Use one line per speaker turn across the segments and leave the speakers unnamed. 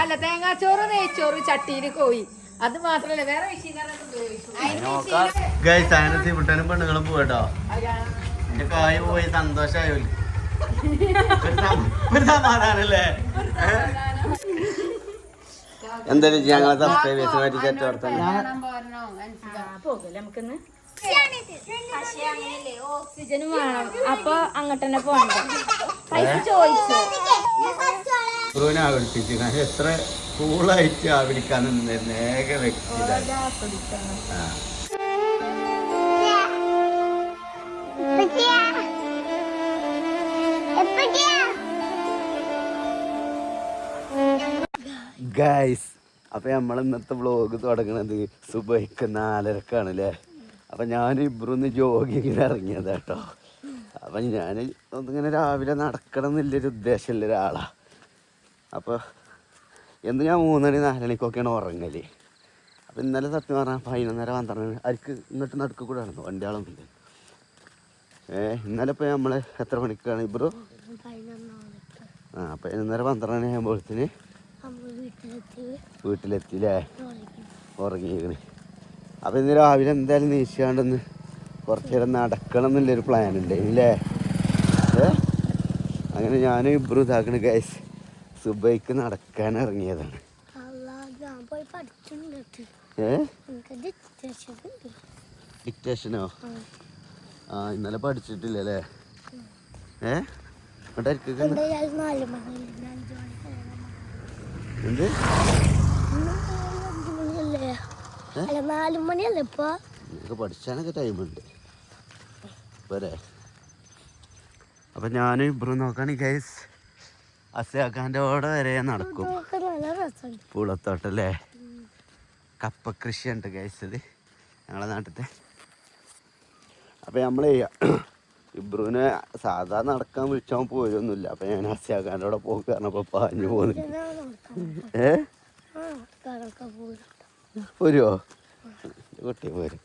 അല്ല തേങ്ങാച്ചോറ് നെയ്ച്ചോറ് ചട്ടിയിൽ കോഴി. അത് മാത്രല്ല വേറെ വിഷയം
നോക്കാം. ഗൈസ് അങ്ങനെ സിവിട്ടനും പെണ്ണുങ്ങളും പോയിട്ടോ എന്റെ കായ് പോയി സന്തോഷായോ. ഒരു സമാധാനല്ലേ? എന്തായാലും ഞങ്ങളെ സബ്സ്ക്രൈബേഴ്സിന് പറ്റി
നമുക്കിന്ന്? ഓക്സിജനും വേണം. അപ്പൊ അങ്ങോട്ട് തന്നെ പോകണ്ട പൈസ ചോദിച്ചു?
ആവിളിപ്പിച്ചു കാരണം എത്ര കൂളായിട്ട് നിന്നിരുന്ന ഏക വ്യക്തി. ആ. ഗൈസ് അപ്പൊ നമ്മൾ ഇന്നത്തെ വ്ളോഗ് തുടങ്ങണത് സുബൈക്ക് നാലരക്കാണ് അല്ലേ അപ്പൊ ഞാൻ ഇബ്രുന്ന് ജോഗിങ്ങിന് ഇറങ്ങിയത് കേട്ടോ അപ്പൊ ഞാൻ ഒന്നിങ്ങനെ രാവിലെ നടക്കണം എന്നുള്ളൊരു ഉദ്ദേശമുള്ള ഒരാളാ. അപ്പൊ എന്ന് ഞാൻ മൂന്നണി നാലണിക്കൊക്കെയാണ് ഉറങ്ങൽ. അപ്പോൾ ഇന്നലെ സത്യം പറഞ്ഞാൽ പതിനൊന്നര പന്ത്രണ്ട് അരിക്ക് ഇങ്ങോട്ട് നടുക്ക് കൂടെ നടന്നു ഇല്ല ഏ ഇന്നലെ ഇപ്പോൾ നമ്മൾ എത്ര മണിക്കാണ് ഇബ്രു ആ പതിനൊന്നര പന്ത്രണ്ട് മണി ആകുമ്പോഴത്തേന് വീട്ടിലെത്തിയില്ലേ ഉറങ്ങിയേക്കണ്. അപ്പം ഇന്ന് രാവിലെ എന്തായാലും നീശാണ്ടെന്ന് കുറച്ച് നേരം നടക്കണം എന്നുള്ളൊരു പ്ലാൻ ഉണ്ട് ഇല്ലേ അങ്ങനെ ഞാനും ഇബ്രു ഇതാക്കണ ഗൈസ് സുബൈക്ക് നടക്കാൻ ഇറങ്ങിയതാണ്. ഏ? ഡിക്റ്റേഷനോ ആ. ഇന്നലെ ഏ?
എന്താ നാല് മണിയല്ലേ
എന്ത്?
ഇന്ന് അല്ല ഇപ്പൊ?
നിനക്ക് പഠിച്ചാനൊക്കെ ടൈമുണ്ട് പോരെ. അപ്പം ഞാനും ഇബ്രു നോക്കാണ് ഗൈസ് അസയാക്കാന്റെ ഓടെ വരെ നടക്കും പൂളത്തോട്ടല്ലേ? കപ്പ കൃഷി ഉണ്ട് കഴിച്ചത് ഞങ്ങളെ നാട്ടിലത്തെ അപ്പോൾ നമ്മളെ ഇബ്രുവിനെ സാധാരണ നടക്കാൻ വിളിച്ചാൽ പോരൊന്നുമില്ല അപ്പം ഞാൻ അസയാക്കാന്റെ കൂടെ പോക്ക് പറഞ്ഞപ്പോൾ പാഞ്ഞു പോകുന്നു ഏ? പോരുമോ കുട്ടി പോരും.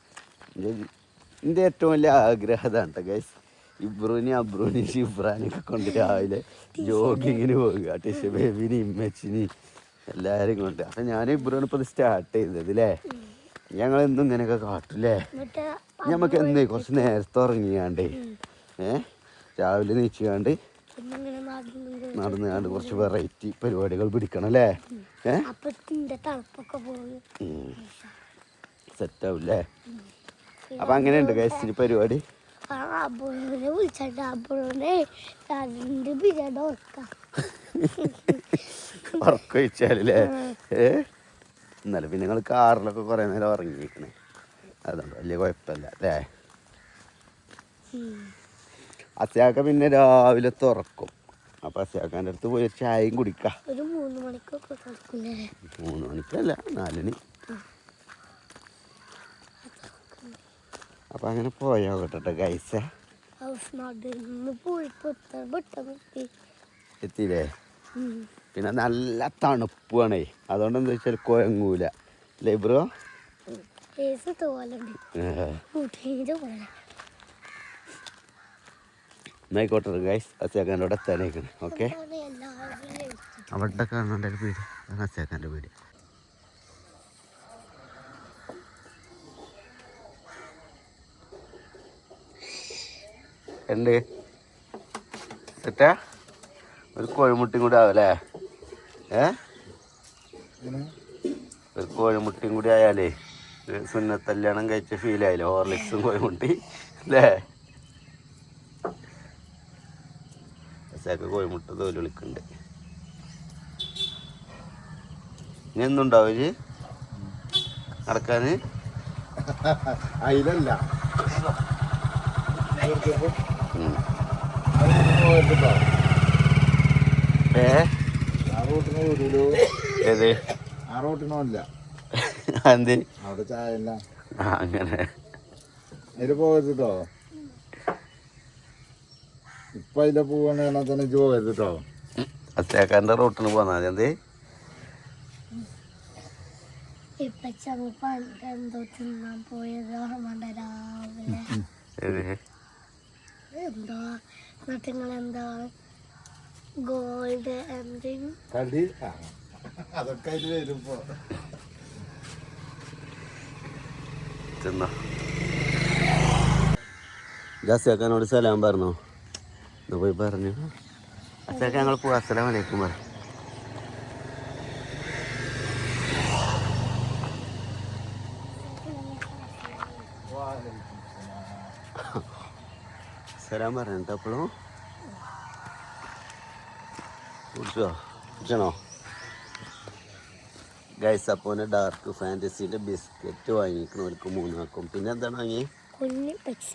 എന്റെ ഏറ്റവും വലിയ ആഗ്രഹം അതാണ് കേട്ടോ ഗൈസ്. ഇബ്രുവിനെ അബ്രുവിനെ ഷിബ്രാനൊക്കെ കൊണ്ട് രാവിലെ ജോഗിങ്ങിന് പോകുക ടിഷ ബേബിനി ഇമ്മച്ചിനി എല്ലാവരും കൊണ്ട്. അപ്പം ഞാൻ ഇബ്രുവിനെ ഇപ്പോൾ സ്റ്റാർട്ട് ചെയ്തത് അല്ലേ ഞങ്ങൾ എന്നും ഇങ്ങനെയൊക്കെ കാട്ടില്ലേ ഞമ്മക്ക് എന്നേ കുറച്ച് നേരത്തെ ഉറങ്ങിയാണ്ടേ ഏ? രാവിലെ നീച്ചുകാണ്ട്
നടന്നുകാണ്ട് നടന്നു
കണ്ട് കുറച്ച് വെറൈറ്റി പരിപാടികൾ പിടിക്കണം അല്ലേ സെറ്റാവില്ലേ അപ്പം അങ്ങനെയുണ്ട് ഗൈസിന് പരിപാടി.
ആ അബുവിനെ വിളിച്ചിട്ട് അബുവിനെ രണ്ട് ബിരിയാണി ഓർക്കാം
ഉറക്കൊഴിച്ചാലല്ലേ ഏ? ഇന്നലെ പിന്നെ നിങ്ങൾ കാറിലൊക്കെ കുറേ നേരം ഉറങ്ങിയിരിക്കണേ അതുകൊണ്ട് വലിയ കുഴപ്പമില്ല അല്ലേ അസ്യാക്ക പിന്നെ രാവിലെ തുറക്കും. അപ്പം അസ്യാക്കാന്റെ അടുത്ത് പോയി ചായയും കുടിക്കാം.
ഒരു മൂന്ന് മണിക്കൊക്കെ കിടക്കില്ലേ
മൂന്ന് മണിക്കല്ല നാലിന് അപ്പം അങ്ങനെ പോയോ കേട്ടോ ഗൈസ് എത്തിയില്ലേ? പിന്നെ നല്ല തണുപ്പാണേ. അതുകൊണ്ട് എന്താ വെച്ചാൽ കുഴങ്ങൂല. അല്ലേ ബ്രോ എന്നായിക്കോട്ടെ ഗൈസ് അച്ചാക്കാന്റെ അവിടെ എത്താനേക്കണേ ഓക്കെ. അവിടെ കാണാന്റെ വീട്. അച്ചാക്കാന്റെ വീട്. ഉണ്ട് സെറ്റാ? ഒരു കോഴിമുട്ടിയും കൂടി ആവല്ലേ ഏ? ഒരു കോഴിമുട്ടിയും കൂടി ആയാലേ സുന്നത്തല്യാണം കഴിച്ച ഫീൽ ആയില്ലേ? ഹോർലിക്സും കോഴിമുട്ടി അല്ലേ? കോഴിമുട്ട തോൽ വിളിക്കുന്നുണ്ട് ഇനി എന്നുണ്ടാവും ഇത് നടക്കാന്?
അതിലല്ല
ഉം. ഏ
ആ റൂട്ടിന് ഒരു
ഏത്? എന്ത്?
അവിടെ ചായ
ആ അങ്ങനെ.
പോകരുത് ഇപ്പൊ അതിലെ പോവാണെങ്കിൽ തന്നെ ഇജ്ജ് പോകരുത് കേട്ടോ
അത്തേക്കാരന്റെ റൂട്ടിന് പോന്നാ മതി. എന്ത്?
എന്തോ തിന്നാൻ പോയത് രാവിലെ. എന്താ നിങ്ങൾ എന്താ ഗോൾഡ് എന്തിന്
കടി ആ. അതൊക്കെ അതിൽ വരുമ്പോ
ചെന്നോ. ജാസിയാക്കാനോട് സലാം പറഞ്ഞോ. എന്നാ പോയി പറഞ്ഞു. അച്ഛാക്ക ഞങ്ങൾ പോവാ അസ്സലാം വലൈക്കും പറ സലാം പറഞ്ഞിട്ട് അപ്പോഴും കുടിച്ചോ കുടിച്ചണോ ഗൈസ് അപ്പോനെ ഡാർക്ക് ഫാന്റസീന്റെ ബിസ്ക്കറ്റ് വാങ്ങിക്കണം അവർക്ക് മൂന്നാക്കും പിന്നെ എന്താണ് വാങ്ങി
കുഞ്ഞി പൈസ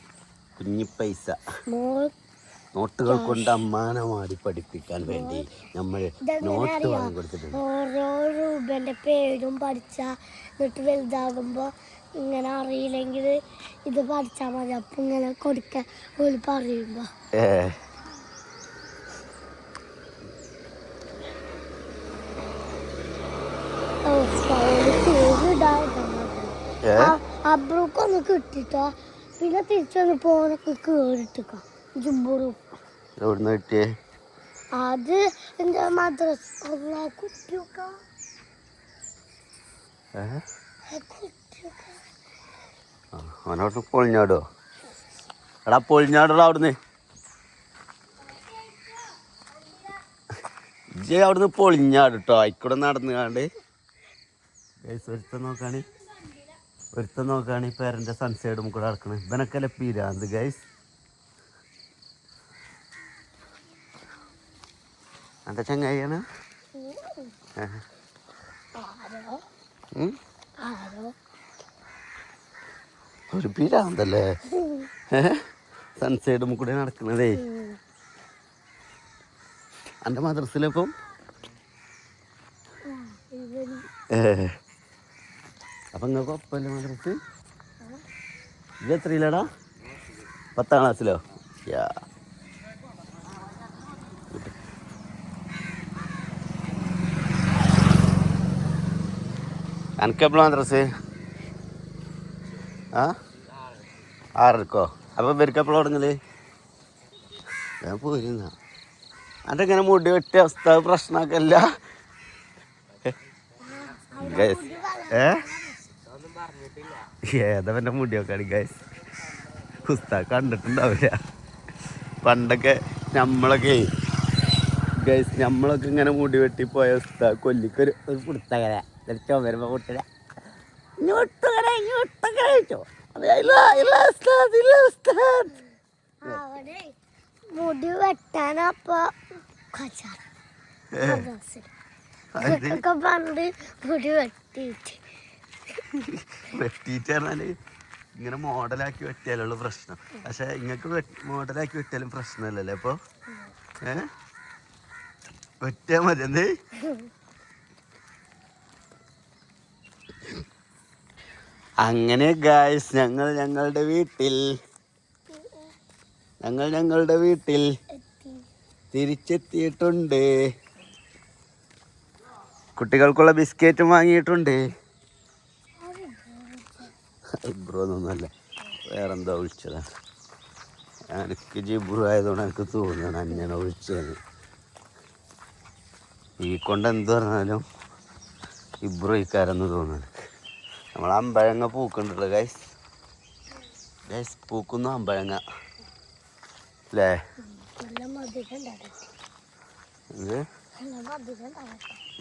കുഞ്ഞി പൈസ
മോൾ
നോട്ടുകൾ കൊണ്ട് അമ്മാനെ മാടി പഠിപ്പിക്കാൻ വേണ്ടി നമ്മൾ നോട്ട് വാങ്ങി കൊടുത്തിട്ടുണ്ട്
ഓരോ രൂപന്റെ പേരും പഠിച്ച എന്നിട്ട് വലുതാകുമ്പോ ഇങ്ങനെ അറിയില്ലെങ്കിൽ ഇത് പഠിച്ചാൽ മതി. അപ്പൊ ഇങ്ങനെ കൊടുക്കാൻ ഓൽ പറയുമ്പോ. അബ്രൂക്കൊന്ന് കിട്ടിട്ടോ. പിന്നെ തിരിച്ചൊന്ന് പോകാനൊക്കെ കേറിട്ടോ
എവിടുന്ന് കിട്ടിയേ?
അത് എന്റെ മദ്രസ കുട്ടിയൊക്കെ.
അവനവിടുന്ന് പൊളിഞ്ഞാടോ? എടാ പൊളിഞ്ഞാടോ അവിടുന്ന്. ജെ അവിടുന്ന് പൊളിഞ്ഞാട് കേട്ടോ ആയിക്കൂടെ നടന്നു കാണ്ട് ഒരുത്തം നോക്കാണ്. ഒരുത്തം നോക്കാണ് ഈ പേരന്റെ സൺസൈഡും കൂടെ നടക്കണത് ഇവനൊക്കെ പീരാന്ത് ഗൈസ്. എന്താ ചങ്ങായിയാണ്?
ആരോ?
ഒരു പീരാന്തല്ലേ സൺസൈഡും കൂടെ നടക്കണതേ എന്റെ മദ്രസിലിപ്പം? അപ്പം നിങ്ങൾക്ക് ഒപ്പല്ലേ മദ്രസ്? ഇത് എത്രയില്ലടാ പത്താം ക്ലാസ്സിലോ? യാ. എനിക്കെപ്പോഴാണ് മദ്രസ്? ആ? ആറരക്കോ അപ്പം എപ്പോഴാണ് തുടങ്ങൽ? ഞാൻ പോരുന്ന എന്റെ ഇങ്ങനെ മുടി വെട്ടിയ അവസ്ഥ പ്രശ്നമൊക്കെയല്ല ഗൈസ് ഏ? മുടിയൊക്കെ ആണ് ഗൈസ് പുസ്തകം കണ്ടിട്ടുണ്ടാവില്ല. പണ്ടൊക്കെ നമ്മളൊക്കെ ഗൈസ് നമ്മളൊക്കെ ഇങ്ങനെ മുടി വെട്ടി പോയ ഉസ്താ കൊല്ലിക്കൊരു ഒരു പുടുത്തകര ചോ വരുമ്പോൾ ഇല്ല ഉസ്താദ്
അവിടെ മുടി വെട്ടാനപ്പോ പണ്ട് മുടി വെട്ടിയിട്ട്.
വെട്ടിയിട്ട് പറഞ്ഞാൽ ഇങ്ങനെ മോഡലാക്കി വെട്ടിയാലുള്ള പ്രശ്നം. പക്ഷെ ഇങ്ങക്ക് മോഡലാക്കി വെട്ടിയാലും പ്രശ്നമല്ലല്ലേ അപ്പൊ ഏ? വെട്ടിയാ മതി. എന്തേ? അങ്ങനെ ഗായ്സ് ഞങ്ങൾ ഞങ്ങളുടെ വീട്ടിൽ ഞങ്ങൾ ഞങ്ങളുടെ വീട്ടിൽ തിരിച്ചെത്തിയിട്ടുണ്ട്. കുട്ടികൾക്കുള്ള ബിസ്ക്കറ്റും വാങ്ങിയിട്ടുണ്ട്. ജിബ്രോന്നൊന്നുമല്ല വേറെന്തോ വിളിച്ചതാണ് എനിക്ക് ജിബ്രു ആയതുകൊണ്ട് എനിക്ക് തോന്നുന്നു അങ്ങനെ വിളിച്ചത്. ഈ കൊണ്ട് എന്ത് പറഞ്ഞാലും ഇബ്രു ഇക്കാരെന്ന് തോന്നുന്നു. നമ്മൾ അമ്പഴങ്ങ പൂക്കുന്നുണ്ടല്ലോ ഗൈസ് ഗൈസ് പൂക്കുന്നു അമ്പഴങ്ങ. അല്ലേ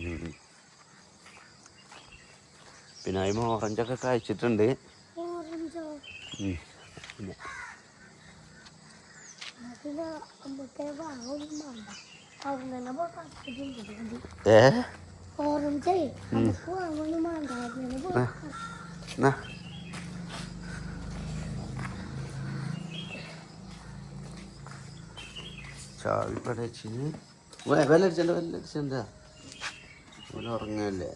ഉം. പിന്നെ അതിന് ഓറഞ്ചൊക്കെ കഴിച്ചിട്ടുണ്ട് ഏ?
ഓറഞ്ചേ. നമുക്ക് വാങ്ങൊന്നും വേണ്ട അവിടെ തന്നെ പോയി
എന്നാ ചാവി പടച്ചിന് വിലടിച്ചണ്ട വിലടിച്ചണ്ട ഉറങ്ങല്ലേ?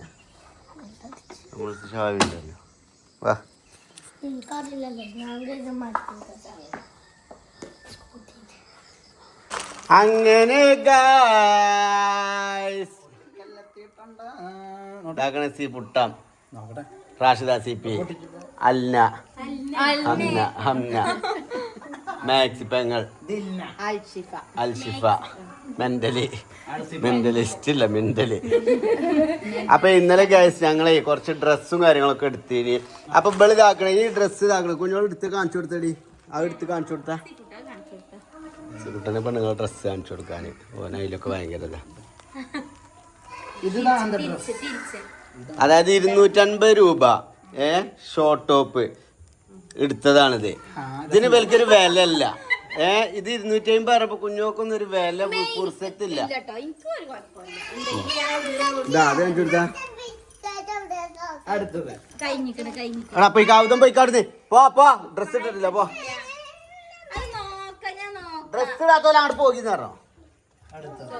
നമ്മളടുത്ത് ചാവി ഉണ്ടല്ലോ. വാ. അങ്ങനെ ഗായ്സ് ഇതാക്കണ സി പുട്ടാം. Rashida C P. Alna. Hamna Hamna maxi പെങ്ങൾ അൽഷിഫ. മെന്റലി. മെന്റലിസ്റ്റ് ഇല്ല മെന്റലി. അപ്പൊ ഇന്നലെ ഗൈസ് ഞങ്ങളെ കുറച്ച് ഡ്രസ്സും കാര്യങ്ങളൊക്കെ എടുത്തിന്. അപ്പൊ ഇവൾ ഇതാക്കണേ ഈ ഡ്രസ്സ് ഇതാക്കണേ. കുഞ്ഞോൾ എടുത്ത് കാണിച്ചു കൊടുത്തടി. അത് എടുത്ത് കാണിച്ചു കൊടുത്താ? കുട്ടനെ പെണ്ണുങ്ങളെ ഡ്രസ്സ് കാണിച്ചു കൊടുക്കാൻ ഓന അതിലൊക്കെ ഭയങ്കര ഇതാ അതായത് ഇരുന്നൂറ്റൻപത് രൂപ ഏ? ഷോർട്ട് ടോപ്പ് എടുത്തതാണിത്. ഇതിന് വലിയൊരു വില അല്ല ഏ ഇത് ഇരുന്നൂറ്റി അമ്പത് പറഞ്ഞപ്പോ കുഞ്ഞോക്കൊന്നും ഒരു വില പുറത്തില്ല
അപ്പൊ ഈ ഒരു
പോയിക്കാടുന്ന് പോ പോ ഡ്രസ് ഇട്ടിട്ടില്ല പോ. ഡ്രസ് ഇടാത്തോലെ അങ്ങോട്ട് പോകിന്ന് പറഞ്ഞോ?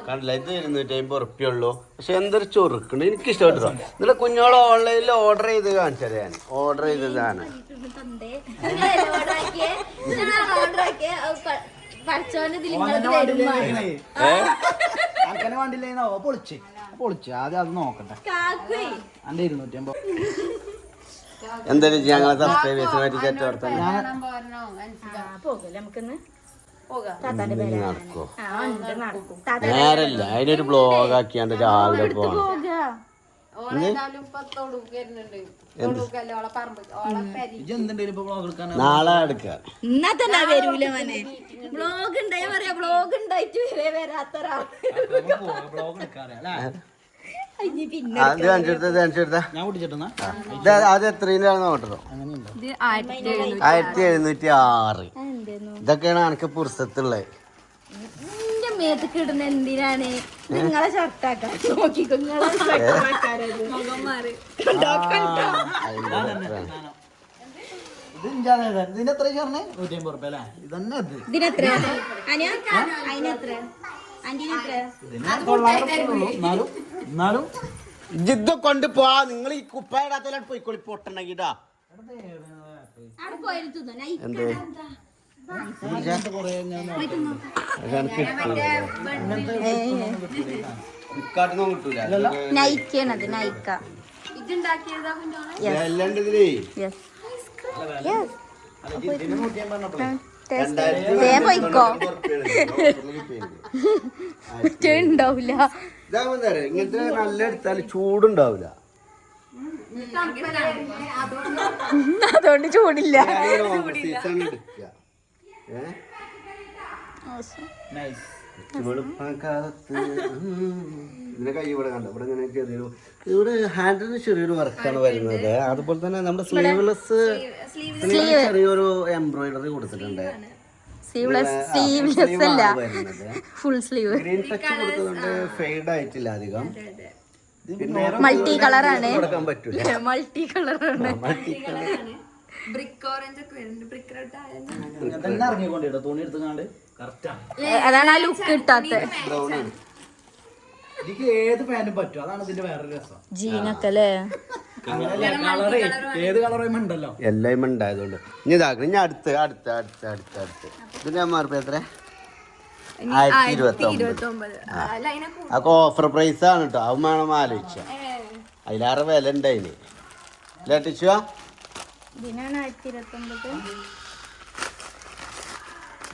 കണ്ടില്ല ഇത് ഇരുന്നൂറ്റി അമ്പത് ഉറുപ്പ്യ ഉള്ളൂ. പക്ഷെ എന്തൊരു ചൊറുക്കുണ്ട്. എനിക്ക് ഇഷ്ടപ്പെട്ടോ എന്നിട്ട് കുഞ്ഞോളെ ഓൺലൈനിൽ ഓർഡർ ചെയ്ത് കാണിച്ചത് ഞാൻ. ഓർഡർ ചെയ്തതാണ്
അങ്ങനെ വണ്ടിയിലേന്നോ പൊളിച്ച്. പൊളിച്ച്. ആദ്യം അത് നോക്കട്ടെ. അന്റെ ഇരുന്നൂറ്റി അമ്പത്
എന്തായാലും ഞങ്ങളെ സബ്സ്ക്രൈബേഴ്സുമായിട്ട് ചറ്റോർത്താൻ നേരല്ല അതിനൊരു ബ്ലോഗ് ആക്കിയാണ്ട് രാവിലെ പോകണം നാളെ എടുക്കാം.
എന്നാ തന്നെ വരൂല മോനെ. ബ്ലോഗ് ഉണ്ടായി പറയാ ബ്ലോഗ് ഉണ്ടായിട്ട് വരെ വരാത്തൊരാൾ
അത് കാണിച്ചെടുത്ത കാണിച്ചെടുത്ത
ഞാൻ പിടിച്ചിട്ടെന്നാ
ഇത് അത് എത്രയിലാണ്
ഇത് ആയിരത്തി എഴുന്നൂറ്റി
ആറ്. ഇതൊക്കെയാണ് എനിക്ക് പുറത്തുള്ളത്
മേത്തക്ക് ഇടുന്ന എന്തിനാണ്? നിങ്ങളെ ഷർട്ടാക്കാൻ. നോക്കിക്കോ നിങ്ങളെ മുഖം മാറി ഇതിനെത്ര അനിയ അതിനെത്ര
എന്നാലും
ജിദ്ദ കൊണ്ട് പോവാ. നിങ്ങൾ ഈ കുപ്പായിടാത്തോലാണ് പോയിക്കോളി
തിന്നോ
എന്ത്?
പോയിക്കോ. ഉണ്ടാവില്ല
ഇങ്ങനത്തെ നല്ല എടുത്താൽ ചൂടുണ്ടാവില്ല
അതുകൊണ്ട് ചൂടില്ല.
ഇതിന്റെ കൈ ഇവിടെ കണ്ടോ? ഇവിടെ ഇങ്ങനെ ചെറിയൊരു ഇവിടെ ഹാൻഡിന് ചെറിയൊരു വർക്കാണ് വരുന്നത്. അതുപോലെ തന്നെ നമ്മുടെ സ്ലീവ്ലെസ് ചെറിയൊരു എംബ്രോയിഡറി കൊടുത്തിട്ടുണ്ട്.
സ്ലീവ്ലെസ് സ്ലീവ്ലെസ് അല്ല.
വരുന്നത്.
ഫുൾ സ്ലീവ്
ഗ്രീൻ ടച്ച് കൊടുത്തതുകൊണ്ട് ഫെയ്ഡ് ആയിട്ടില്ല അധികം.
മൾട്ടി കളറാണ് മൾട്ടി കളറാണ് അതാണ് ആ ലുക്ക് കിട്ടാത്ത.
ബ്രൗൺ ആണ്.
എനിക്ക് ഏത് പാന്റും പറ്റും? അതാണ് ഇതിന്റെ വേറൊരു രസം.
ജീനൊക്കെ അല്ലേ
കളറ് ഏത് കളറും ഉണ്ടല്ലോ.
എല്ലാം ഉണ്ടായതുകൊണ്ട്. ഇനി ഇതാക്കണം ഇനി അടുത്ത് അടുത്ത് അടുത്ത് അടുത്ത് അടുത്ത്. ഇതിന്റെ എം ആർ പി എത്ര ആയിരത്തി ഇരുപത്തി ഒമ്പത് അതൊക്കെ ഓഫർ പ്രൈസ് ആണ് കേട്ടോ അത് വേണം ആലോചിച്ച. അതിലാറ് വില ഉണ്ട് അതിന് ലേട്ടിച്ചു
ഇതിനാണ് ആയിരത്തി ഇരുപത്തി ഒമ്പത്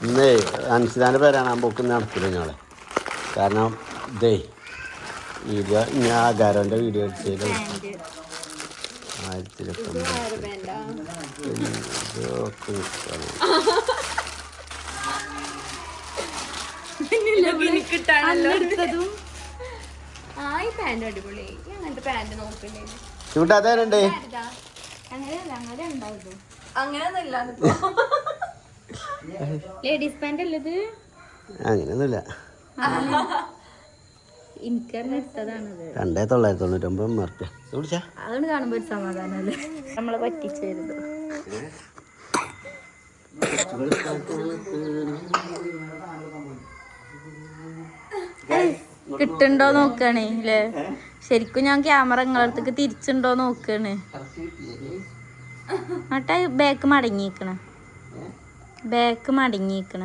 ഇന്നേ അൻസിതാന്റെ പേരാണ്. ആ ബുക്ക് നടത്തില്ല ഞങ്ങളെ കാരണം ഇതേ വീഡിയോ ഞാൻ ആകാരന്റെ വീഡിയോ എടുത്തത് ആയിരത്തി ഇരുപത്തി ഒമ്പത് ഇതൊക്കെ നിൽക്കണം.
എടുത്തതും
ആ ഈ പാന്റ് അടിപൊളി. ഈ അങ്ങനത്തെ പാന്റ് നോക്കണ്ടേ
ചൂട്ടാ അതേനുണ്ട്
അങ്ങനെയല്ല അങ്ങനെ ഉണ്ടാവും
അങ്ങനെയൊന്നുമില്ല
ലേഡീസ് പാന്റ് അല്ലത്
അങ്ങനെയൊന്നുമില്ല
എനിക്ക് തന്നെ എടുത്തതാണത്
രണ്ടേ തൊള്ളായിരത്തി തൊണ്ണൂറ്റൊമ്പത് മാർക്ക് ആർ പി കുടിച്ചാ?
അതാണ് കാണുമ്പോ ഒരു സമാധാനല്ലേ നമ്മളെ പറ്റിച്ചേരുത് കിട്ടുണ്ടോ നോക്കണേ അല്ലേ ശരിക്കും ഞാൻ ക്യാമറ നിങ്ങളടുത്തേക്ക് തിരിച്ചുണ്ടോ നോക്കണ്. എന്നിട്ട് ബാക്ക് മടങ്ങിക്കണ ബാക്ക് മടങ്ങിക്കണ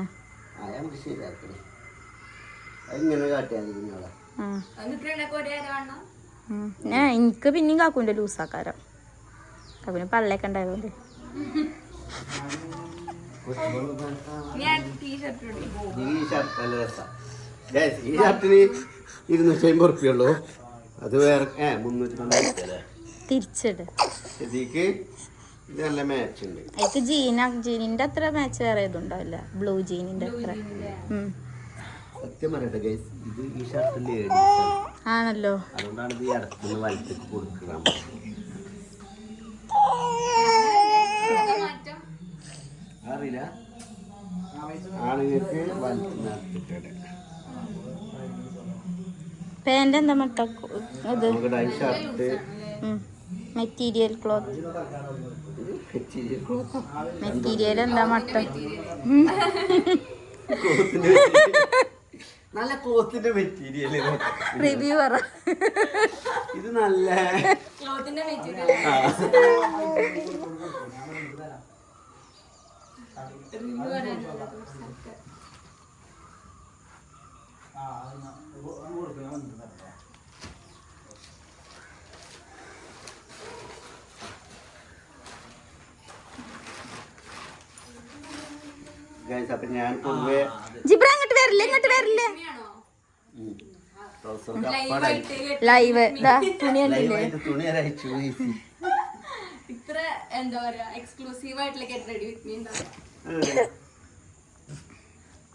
ഞാൻ എനിക്ക് പിന്നെയും കാക്കൂന്റെ ലൂസാക്കാരം. കാക്കൂന് പള്ളയൊക്കെ ഉണ്ടായതുകൊണ്ട്. ഞാൻ ടീഷർട്ട് ഇടും.
ഈ ഷർട്ടിന് ഇരുന്നൂറ്റി അമ്പത് റുപ്യ ഉള്ളൂ അത് വേറെ ഏ മുന്നൂറ്റി തൊണ്ണൂറ്റി
തിരിച്ചിട്.
ഇതിക്ക് ഇത് നല്ല മാച്ച് ഉണ്ട്.
ജീന ജീനിന്റെ അത്ര മാച്ച് വേറെ ഇതുണ്ടാവില്ല. ബ്ലൂ ജീനിന്റെ അത്ര.
സത്യം പറയട്ടെ ഗൈസ് ഇത് ഈ ഷർട്ട്
ആണല്ലോ.
അതുകൊണ്ടാണ് ഇത് ഈ ഇടത്തുനിന്ന് വലത്തേക്ക് കൊടുക്കണം അറിയില്ല ആളുകൾക്ക് വലത്തുനിന്ന്
പാന്റ് എന്താ മട്ട? ഇത്
ഷർട്ട്.
Material cloth.
മെറ്റീരിയൽ
എന്താ മട്ട?
നല്ല ക്ലോത്തിന്റെ മെറ്റീരിയൽ
റിവ്യൂ പറ.
ഇത് നല്ല ആ. Guys, അപ്പൊ ഞാൻ പൊതുവെ
ജിബ്ര അങ്ങോട്ട് വരില്ലേ ഇങ്ങോട്ട് വരില്ല. ലൈവ് തുണി കണ്ടില്ലേ?
ഇത്ര എന്താ പറയാ എക്സ്ക്ലൂസീവ് ആയിട്ടുള്ള ഗെറ്റ് റെഡി വിത്ത് മീ ഉണ്ടാവും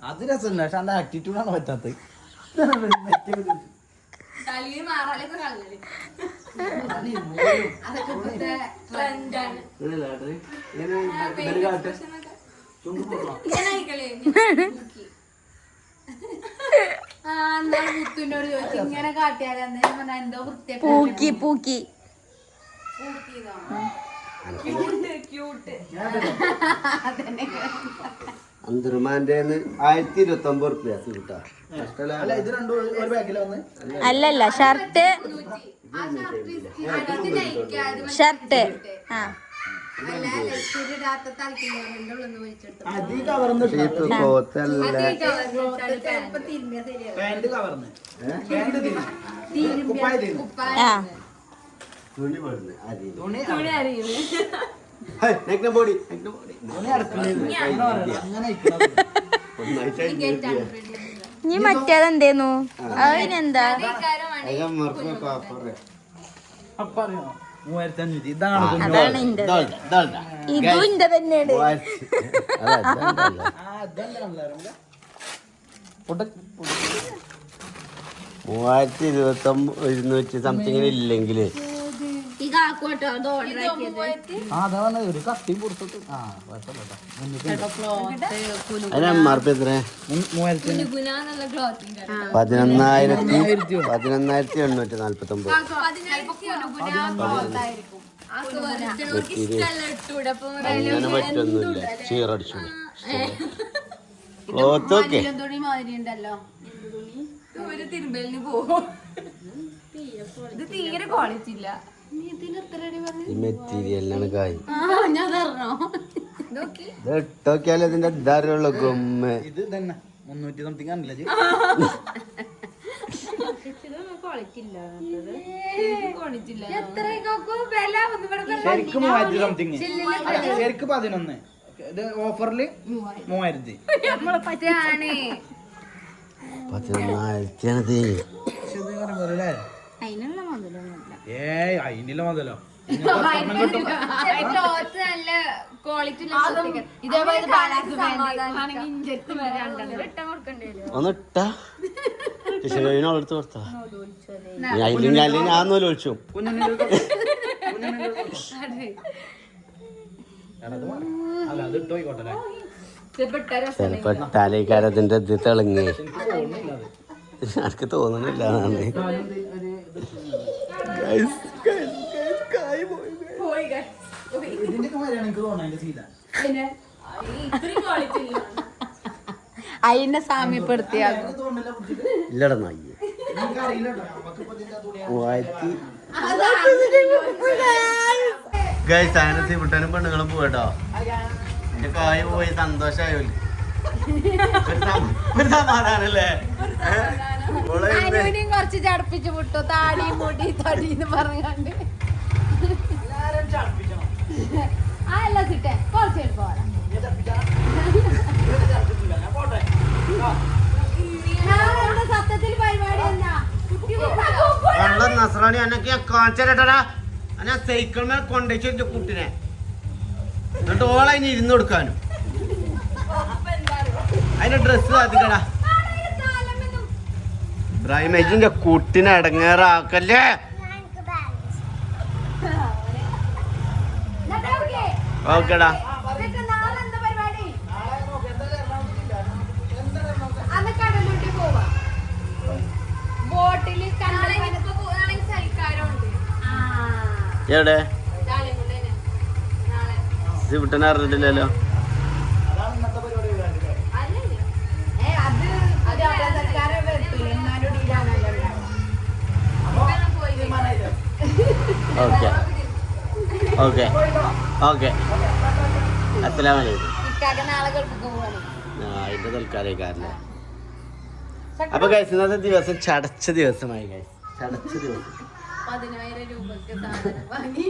അത് പക്ഷെ അതിന്റെ ആറ്റിറ്റ്യൂഡാണ് പറ്റാത്തത്?
അതൊക്കെ ഇപ്പോഴത്തെ ട്രെൻഡാണ് ഇങ്ങനെ ആയിക്കളെ
ആ എന്താണ് മുത്തുവിനോട് ചോദിച്ചു ഇങ്ങനെ കാട്ടിയാലെന്ന് ഞാൻ പറഞ്ഞ എന്തോ
പൂക്കി പൂക്കി.
അന്തർമാന്റെ ആയിരത്തി ഇരുപത്തി ഒമ്പത് റുപ്യ കിട്ടാ
അല്ലല്ല ഷർട്ട്. ഷർട്ട് ആ
ശരിയാവും.
പാന്റ് കവർന്ന്. പാന്റ് കുപ്പായ
തുണി പെടുന്നു
തുണി
ബോഡി. ഒന്നായിട്ട്
ഇനി മറ്റേതെന്തേന്നു അതിനെന്താ
അപ്പൊ അറിയോ? മൂവായിരത്തി അഞ്ഞൂറ്റി ഇതാണ്
ഇതും ഇന്റെ തന്നെയാണ്.
മൂവായിരത്തി ഇരുപത്തി ഒമ്പത് ഇരുന്നൂറ്റി സംതിങ്ങിൽ ഇല്ലെങ്കിൽ
ഈ കാക്കോട്ടോ അത് ഓർഡർ ആക്കിയത്.
ആ അതാ പറഞ്ഞത് ഒരു കത്തി കൊടുത്തിട്ട് ആ കുഴപ്പമില്ല
പതിനൊന്നായിരത്തി പതിനൊന്നായിരത്തി എണ്ണൂറ്റി നാല്പത്തി ഒമ്പത് അങ്ങനെ പറ്റൊന്നുമില്ല. ചീറടിച്ചു ക്ലോത്ത് ഒക്കെ.
തുണി മാതിരി ഉണ്ടല്ലോ.
ഒരു തിരുമ്പലിന് പോകും ഇത് തീരെ ക്വാളിറ്റി ഇല്ല.
ഈ മെറ്റീരിയലിനാണ് കായ്. ഇട്ടോക്കിയാലേ ഇതിന്റെ ഇതാരുള്ളൂ ഗുമ്മ.
ഇത് തന്നെ മുന്നൂറ്റി സംതിങ് ആണല്ലേ ജി?
ക്വാളിറ്റി ഇല്ല?
എത്രയൊക്കെ വില ഒന്ന് ഇവിടെ
ശരിക്കും മൂവായിരത്തി സംതിങ് ശരിക്കും പതിനൊന്ന്. ഇത് ഓഫറിൽ മൂവായിരത്തി. പതിനൊന്നായിരത്തി?
അതിനുള്ള മുതലൊന്നുമില്ല
ഏയ് മുതലോ
ക്ലോത്ത് നല്ല ക്വാളിറ്റി
ഇതേപോലെ
ഇട്ടം കൊടുക്കേണ്ടി
കൊടുത്താ ഞാൻ നൂൽ ഒഴിച്ചു അതിന്റെ ഇത് തെളിങ്ങി
എനിക്ക് തോന്നുന്നില്ല
അതിനെ
പിടിച്ചിട്ട്.
ഇല്ലടാ നായി ഗൈസ് അങ്ങനെ വിട്ടാനും പെണ്ണുങ്ങളും പോയിട്ടോ എന്റെ കായ് പോയി സന്തോഷായോ ഒരു സമാധാനല്ലേ
അനുവിനെയും കുറച്ച് ചടപ്പിച്ചു വിട്ടു താടി മുടി തടി എന്ന് പറഞ്ഞാണ്ട് ആ അല്ല കിട്ടേ കുറച്ച് സത്യത്തിൽ പരിപാടി എന്നാ കുട്ടി
വെള്ളം നസ്രാണി എന്നൊക്കെ ഞാൻ കാണിച്ചാലേട്ടാ ഞാൻ സൈക്കിൾ മേൽ കൊണ്ടുവച്ചു എന്റെ കുട്ടിനെ. എന്നിട്ട് ഓളെ ഇനി ഇരുന്ന് കൊടുക്കാനും. അതിന്റെ ഡ്രസ്സ് അധികടാ ഇബ്രാഹിമേജിന്റെ കുട്ടിനെ അടങ്ങേറാക്കല്ലേ ഓക്കെടാ.
നാളെ
ഇത്
അന്ന്
ഓക്കെ ഓക്കെ ഓക്കെ
ഗൾഫിൽ പോവാണ്
ആ തൽക്കാലേക്കാരല്ലേ അപ്പൊ ഗൈസ് ഇന്നത്തെ ദിവസം ചടച്ച ദിവസമായി ഗൈസ് ചടച്ച ദിവസം.
പതിനായിരം രൂപക്ക് സാധനം വാങ്ങി.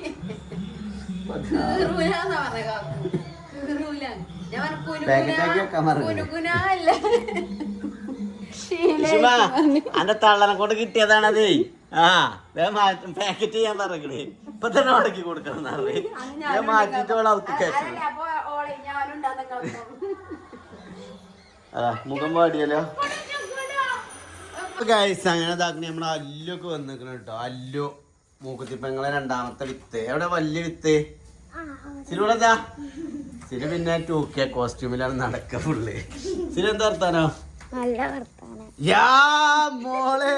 അന്റെ തള്ളനെ കൊണ്ട് കിട്ടിയതാണതേ. ആ വേഗം മാറ്റും പാക്കറ്റ് ചെയ്യാൻ ഇപ്പൊ തന്നെ ഉടക്കി കൊടുക്കണം ഞാൻ മാറ്റിട്ട് വേണം അവർക്ക് കയറ്റണം
അപ്പൊ ഓളെ ഞാനും ഉണ്ടാകുന്ന
അതാ മുഖം പാടിയല്ലോ ഗൈസ് അങ്ങനെ ഇതാക്കണ നമ്മൾ അല്ലൊക്കെ വന്നിരിക്കണം കേട്ടോ അല്ലു മൂക്കുത്തി പെങ്ങളെ രണ്ടാമത്തെ വിത്ത്. എവിടെ വലിയ വിത്ത്? സിലുവിടെന്താ സിലു പിന്നെ ടൂ കെ കോസ്റ്റ്യൂമിലാണ് നടക്ക ഫുള്ള് സിലു എന്താ വർത്താനം. യാ മോളെ.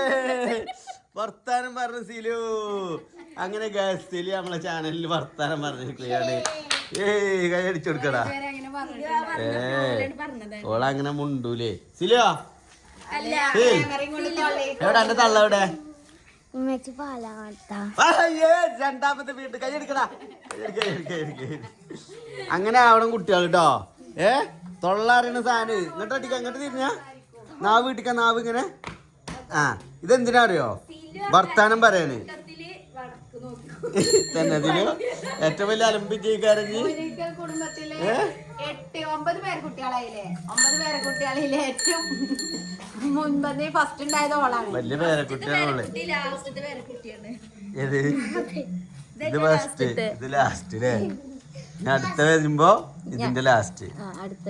വർത്താനം പറഞ്ഞു സിലു. അങ്ങനെ ഗൈസ് സിലു നമ്മളെ ചാനലിൽ വർത്താനം പറഞ്ഞിരിക്കുകയാണ് ഏയ് കൈ അടിച്ചു കൊടുക്കടാ. ഏ ഓളങ്ങനെ മുണ്ടൂലേ. സിലോ. എവിടെ എന്റെ തള്ള. എവിടെ രണ്ടാമത്തെ. അങ്ങനെ ആവണം കുട്ടികൾ കേട്ടോ ഏ തൊള്ളറിയണ സാധനം. ഇങ്ങോട്ട് അടിക്കാം ഇങ്ങോട്ട് തിരിഞ്ഞ. നാവ് വീട്ടിക്ക നാവ് ഇങ്ങനെ. ആ ഇതെന്തിനാ അറിയോ? വർത്താനം പറയാണ്. തന്നെ അതിൽ ഏറ്റവും വലിയ അലമ്പിക്കാരഞ്ഞ്
ജീവിക്കാരഞ്ഞ് കുടുംബത്തിലെ എട്ട് ഒമ്പത് പേര് കുട്ടികളായില്ലേ? ഒമ്പത് പേരെ കുട്ടികളിലെ ഏറ്റവും മുൻപന്തി ഫസ്റ്റ് ഉണ്ടായത് ഓളാണ്.
വലിയ
പേരെ
ഏത്? ഇത് ഫസ്റ്റ് ഇത് ലാസ്റ്റ് അല്ലേ ഞാൻ അടുത്ത വരുമ്പോ ഇതിന്റെ ലാസ്റ്റ്
ആ അടുത്ത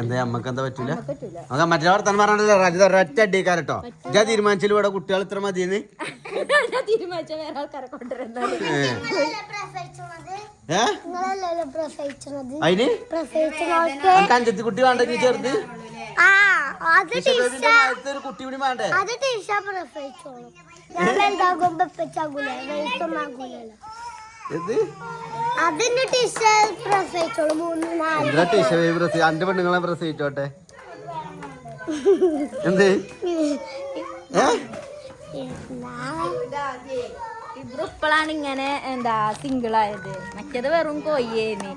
എന്താ നമ്മക്ക് എന്താ പറ്റൂല? നമുക്ക് മറ്റേ വർത്തമാനം പറഞ്ഞില്ല രാജ്യത്ത് ഒരൊറ്റ അടിക്കാരട്ടോ ഞാൻ തീരുമാനിച്ചാലും ഇവിടെ കുട്ടികൾ ഇത്ര മതിയെന്ന്? അഞ്ചത്തി കുട്ടി വേണ്ടെങ്കിൽ ചേർത്ത്
ആ അത്
ടീച്ചർ കുട്ടി കൂടി വേണ്ടേ?
അത് ടീഷ പ്രസവിച്ചോളും. ഞാൻ വലുതാകുമ്പോ പെച്ചാകൂല വെളുത്തൊന്നാകൂലല്ലോ
എന്താ? അന്റെ പെണ്ണുങ്ങളെ പ്രസവിച്ചോട്ടെ എന്ത്?
ഇപ്പോഴാണ് ഇങ്ങനെ എന്താ സിംഗിൾ ആയത് മറ്റേത് വെറും കൊയ്യേന്.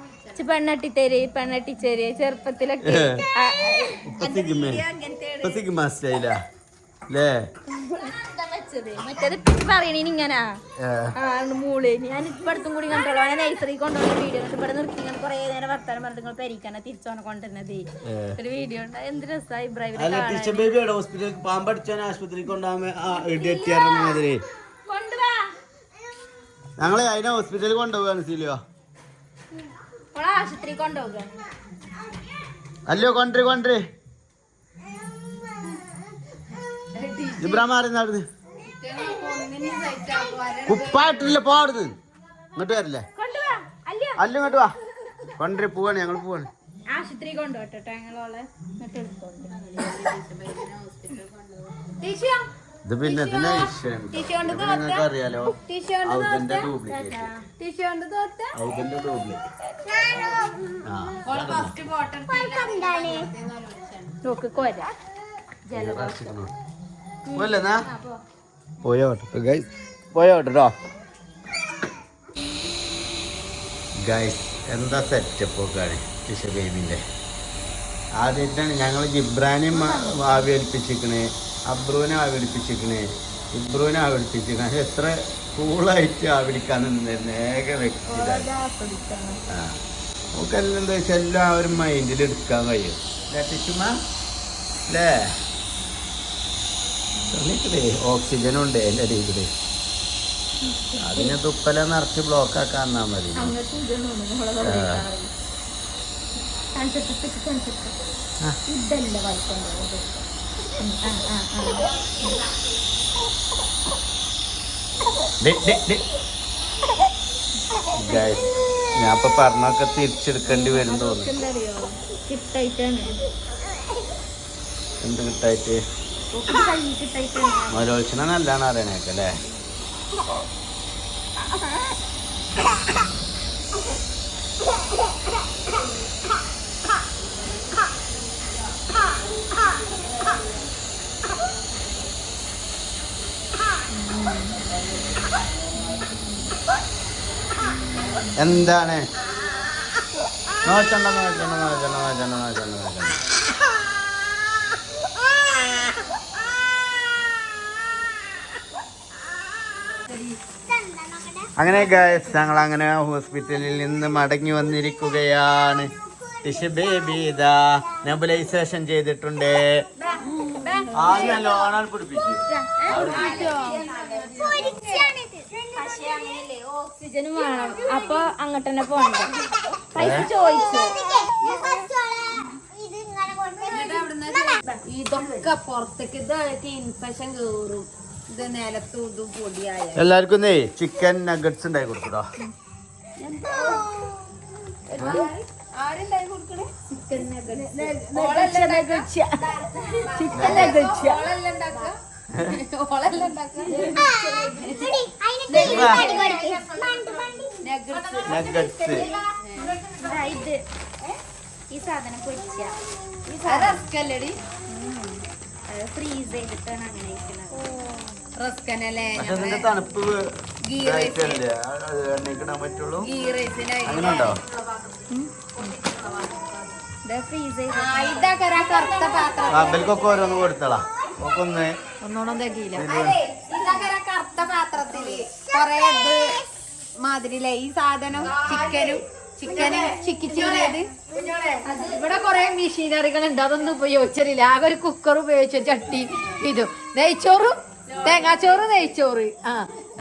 പെണ്ണട്ടിത്തേര് പെണ്ണട്ടിച്ചേര് ചെറുപ്പത്തിലൊക്കെ
അല്ലേ
വെച്ചത്. മറ്റേത് ഇങ്ങനെ. ആണ് മൂൾ. ഞാൻ ഇപ്പൊ അടുത്തും കൂടി കണ്ടോളൂ. ഞാൻ നഴ്സറി കൊണ്ടുവന്ന വീഡിയോ കണ്ടിട്ട് ഇവിടെ നിർത്തി ഇങ്ങനെ കുറേ നേരം വർത്താനം പറഞ്ഞിട്ട് നിങ്ങൾ പെരിക്കാനെ തിരിച്ചോനെ കൊണ്ടുവന്നത് ഒരു വീഡിയോ ഉണ്ട്. എന്ത് രസമായി ഇബ്രാഹിം
അല്ല ഹോസ്പിറ്റലിൽ പാമ്പടിച്ചാൻ കൊണ്ടുപോകാൻ
കൊണ്ടുവാ.
ഞങ്ങളെ അതിനെ ഹോസ്പിറ്റലിൽ കൊണ്ടുപോകാണ് സീലിയോ
ആശുപത്രി കൊണ്ടുപോകുക
അല്ലയോ കൊണ്ടു കൊണ്ടു ഇബ്രാഹിം മാറി നടന്ന്. കുപ്പായിട്ടില്ല പോവരുത് ഇങ്ങോട്ട് വരില്ലേ?
കൊണ്ടുവാ. അല്ല
ഇങ്ങോട്ട് വാ. കൊണ്ടേ പോവാണ് ഞങ്ങൾ പോവാണ്.
ആശുപത്രി കൊണ്ടുപോട്ടെ ഞങ്ങളോളെ
ഇത് പിന്നെ നിങ്ങൾക്ക് അറിയാലോ ഔദന്റെ ഡ്യൂപ്ലിക്കേറ്റ് ഔദന്റെ ഡ്യൂപ്ലിക്കേറ്റ്
നോക്ക് കൊര.
പോലെന്നാ പോയോട്ടെ. ഗൈസ് പോയോട്ടെ കേട്ടോ ഗൈസ് എന്താ സെറ്റപ്പ് ഒക്കെയാണ് ടിഷ ബേബിന്റെ ആദ്യമായിട്ടാണ് ഞങ്ങൾ ജിബ്രാനെയും അബ്രൂനെ അബ്രുവിനെ ആവിയേൽപ്പിച്ചിരിക്കണേ ഇബ്രുവിനെ ആവിയേൽപ്പിച്ചിരിക്കണേ എത്ര കൂളായിട്ട് ആവിടിക്കാൻ നിന്നിരുന്ന. ഏക വ്യക്തി. ആ. നമുക്കെല്ലാം എന്താ വെച്ചാൽ എല്ലാവരും മൈൻഡിൽ എടുക്കാൻ കഴിയും. ടിച്ചുമ അല്ലേ ശ്രമിക്കണേ ഓക്സിജൻ ഉണ്ട് എന്റെ അടിയിൽ അതിനെ തുപ്പല നിറച്ച് ബ്ലോക്ക് ആക്കാൻ തന്നാ മതി. ഞാൻ ഇപ്പൊ പറഞ്ഞൊക്കെ തിരിച്ചെടുക്കേണ്ടി വരും തോന്നുന്നു.
എന്താ
കിട്ടായിട്ട്? മലോത്സന നല്ലതാണ് അറിയണേക്ക് അല്ലേ? എന്താണ്? നോക്കണ്ട നോക്കണ്ട നോക്കണ്ട നോക്കണ്ട നോക്കണ്ട അങ്ങനെ ഗൈസ് ഞങ്ങൾ അങ്ങനെ ഹോസ്പിറ്റലിൽ നിന്ന് മടങ്ങി വന്നിരിക്കുകയാണ്. ടിഷ് ബേബി ഇതാ നെബുലൈസേഷൻ ചെയ്തിട്ടുണ്ട്. ആദ്യം ലോണാണ് പിടിപ്പിച്ചു
പക്ഷേ അങ്ങനെയല്ലേ ഓക്സിജനും വേണം. അപ്പൊ അങ്ങോട്ട് തന്നെ പോണ്ട പൈസ ചോദിച്ചു
ഇതൊക്കെ പുറത്തേക്ക് ഇതൊക്കെ ഇൻഫെക്ഷൻ കേറും. ഇത് നിലത്തും ഇതും പൊടിയായ
എല്ലാവർക്കും ചിക്കൻ നഗറ്റ്സ് ഉണ്ടായി കൊടുക്കട്ടോ
ഓളെല്ലാം ഉണ്ടാക്കുക
നഗറ്റ്സ്
ഇത്. ഈ സാധനം പൊരിച്ച ഈ സാധനം. ഫ്രീസ് ചെയ്തിട്ടാണ് അങ്ങനെ ഇരിക്കുന്നത്
റസ്കനല്ലേ?
പക്ഷെ അതിന്റെ തണുപ്പ്
ഗീ
എണ്ണയ്ക്കിടാൻ പറ്റുള്ളൂ.
ഗീ
അങ്ങനെ ഉണ്ടോ? അവൽക്കൊക്കെ ഓരോന്ന് കൊടുത്തളാ. ഒക്കെ ഒന്ന്
ഒന്നോണം തകിയില്ല ഇതൊക്കെ ഒരു കറുത്ത പാത്രത്തിൽ. കൊറേ ഇത് മാതിരില്ലേ ഈ സാധനം ചിക്കനും ചിക്കന് ചിക്കിച്ചത് ഇവിടെ കൊറേ മെഷീനറികൾ ഉണ്ട് അതൊന്നും ഉപയോഗിച്ചിട്ടില്ല ആകെ ഒരു കുക്കർ ഉപയോഗിച്ച ചട്ടി ഇതും. നെയ്ച്ചോറും തേങ്ങാച്ചോറ് നെയ്ച്ചോറ്. ആ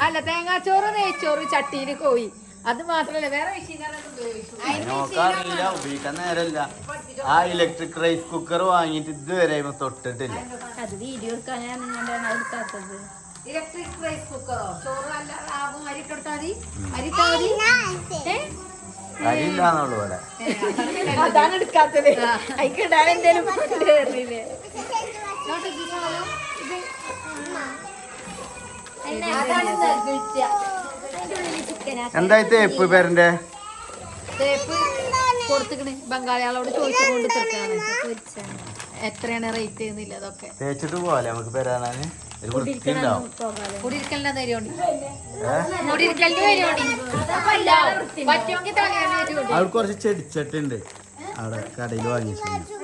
അല്ല തേങ്ങാച്ചോറ് നെയ്ച്ചോറ് ചട്ടിയിൽ കോഴി. അത് മാത്രല്ല വേറെ
നോക്കാറില്ല ഉപയോഗിക്കാൻ നേരമില്ല. ആ ഇലക്ട്രിക് റൈസ് കുക്കർ വാങ്ങിയിട്ട് ഇതുവരെ തൊട്ടിട്ടില്ല.
അത് വീഡിയോ എടുക്കാൻ ഞാൻ നിങ്ങളുടെ എടുക്കാത്തത്.
ഇലക്ട്രിക് റൈസ് കുക്കറോ ചോറ് അല്ല ആവും അരി ഇട്ടെടുത്താൽ മതി. അരി ഇട്ടാ മതി. ഏ?
അരിയില്ലാന്നുള്ളു ഇവിടെ.
അതാണ് എടുക്കാത്തത്. അതിക്കിടാൻ എന്തേലും
എന്തായി തേപ്പ് പേരന്റെ
തേപ്പ് കൊടുത്തിക്കണ്. ബംഗാളികളോട് ചോദിച്ചുകൊണ്ട് തീർക്കാണ് എത്രയാണ് റേറ്റ് ചെയ്യുന്നില്ല അതൊക്കെ.
തേച്ചിട്ട് പോവാല്ലേ നമുക്ക് പേരാനാണ് ഒരു വൃത്തി ഉണ്ടാവും
കുടിയിരിക്കലിന്റെ തരുവോണ്ടി കുടിയിരിക്കലിന്റെ വരുവോണ്ടി പറ്റുമെങ്കിൽ തലയാണ്
അവിടെ കുറച്ച് ചെടിച്ചട്ടുണ്ട്. അവിടെ കടയിൽ
അല്ലാതെ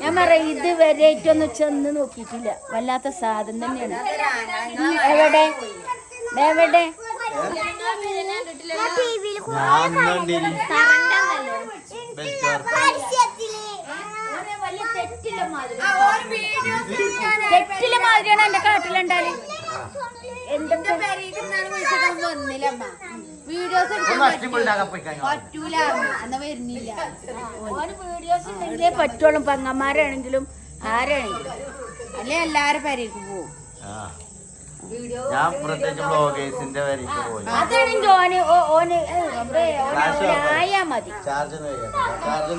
ഞാൻ പറയാം ഇത് ഒന്ന് ചെന്ന് നോക്കിയിട്ടില്ല. വല്ലാത്ത സാധനം തന്നെയാണ്. എവിടെ? എവിടെ. തെറ്റിലെ മാതിരിയാണ് എന്റെ
കാട്ടിലുണ്ടാൽ. അമ്മ. വീഡിയോസ്. പറ്റൂല അന്ന് വരുന്നില്ല.
ഓന് വീഡിയോസ് ഉണ്ടെങ്കിലേ പറ്റുള്ളൂ. പങ്ങന്മാരാണെങ്കിലും ആരാണെങ്കിലും.
അല്ലെ എല്ലാരും പെരേക്ക് പോവും.
ആ. ഞാൻ പ്രത്യേകിച്ച് ബ്ലോഗേഴ്സിന്റെ വരിക്ക് പോയി.
അതാണെങ്കിൽ ഓന് ഓന് ഓന് മതി.
Charge charge